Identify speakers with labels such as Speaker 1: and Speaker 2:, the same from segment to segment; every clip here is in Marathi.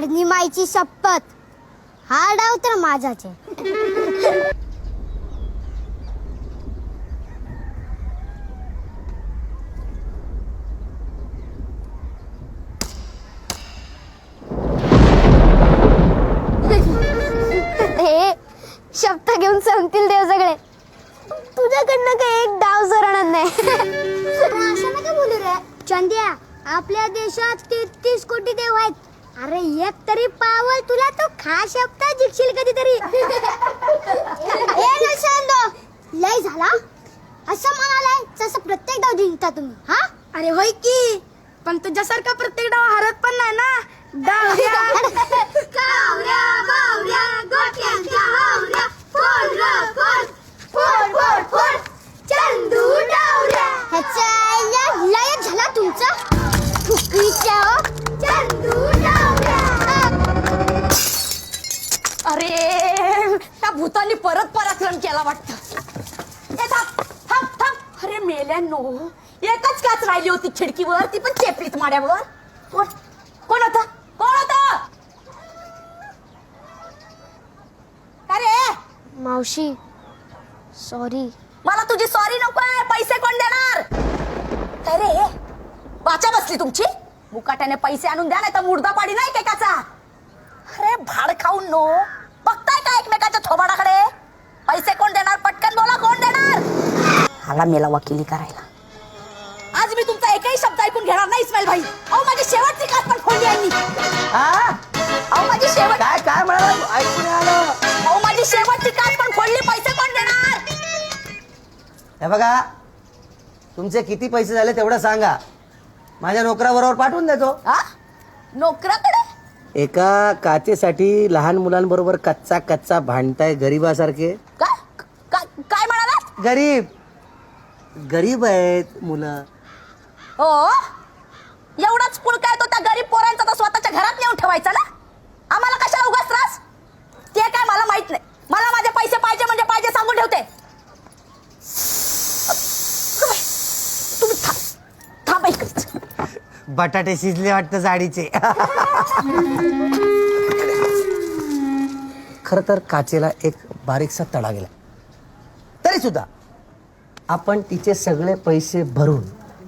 Speaker 1: धरणी माईची शपथ. हा डाव तर माझाच आहे. शब्द घेऊन संपतील देव सगळे. तुझ्याकडनं काही एक डाव सरणार नाही. असं नका बोलू रे. चंद्या आपल्या देशात तेहतीस कोटी देव आहेत. अरे एक तरी पावल तुला तो खा शब्द जिंकशील कधीतरी. ए नशांदो लय झाला. असं म्हणालाय जसं प्रत्येक डाव जिंकता तुम्ही हा?
Speaker 2: अरे होय की. पण तुझ्यासारखा प्रत्येक डाव हरत पण भूतानी परत पराक्रम केला वाटत. अरे मेल्यानो एकच काच राहिली होती खिडकीवर ती पण चेपलीत माड्यावर. कोण? कोण होता? कोण होता? अरे
Speaker 1: मावशी सॉरी
Speaker 2: मला तुझी सॉरी नकोय पैसे कोण देणार? काय रे वाचा बसली तुमची? मुकाट्याने पैसे आणून द्या नाही तर मुर्दा पाडी नाही केकाचा. अरे भाड खाऊन नो. बघताय का एकमेकाच्या थोबाडाकडे पैसे कोण देणार पटकन बोला कोण हाला मेला वकिली करायला. आज मी तुमचा एकही शब्द ऐकून घेणार नाही इस्माईल भाई. अहो माझी शेवटची काच पण फोडली यांनी
Speaker 3: हा?
Speaker 2: अहो माझी शेवट
Speaker 3: काय काय म्हणाला? ऐकून नाही आलं.
Speaker 2: अहो माझी शेवटची काच पण फोडली पैसे कोण देणार?
Speaker 3: हे बघा तुमचे किती पैसे झाले तेवढं सांगा. माझ्या नोकराबरोबर पाठवून देतो.
Speaker 2: हा? नोकराकडे?
Speaker 3: एका काचेसाठी लहान मुलांबरोबर कच्चा कच्चा भांडताय गरीबासारखे.
Speaker 2: काय? काय काय म्हणाला
Speaker 3: गरीब. गरीब आहेत मुलं.
Speaker 2: हो एवढाच पुळ काय तो त्या गरीब पोरांचा तर स्वतःच्या घरात नेऊन ठेवायचा ना? आम्हाला कशाला उगाच त्रास? ते काय मला माहीत नाही. मला माझे पैसे पाहिजे म्हणजे पाहिजे सांगून ठेवते. तुम्ही थांब.
Speaker 3: बटाटे शिजले वाटतं साडीचे खर तर काचेला एक बारीकसा तडा गेला. तरी सुद्धा आपण तिचे सगळे पैसे भरून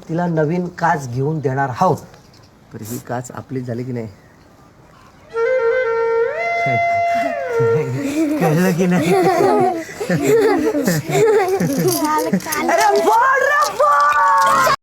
Speaker 3: तिला नवीन काच घेऊन देणार आहोत. तर ही काच आपली झाली की नाही? कळलं की नाही? अरे बोल!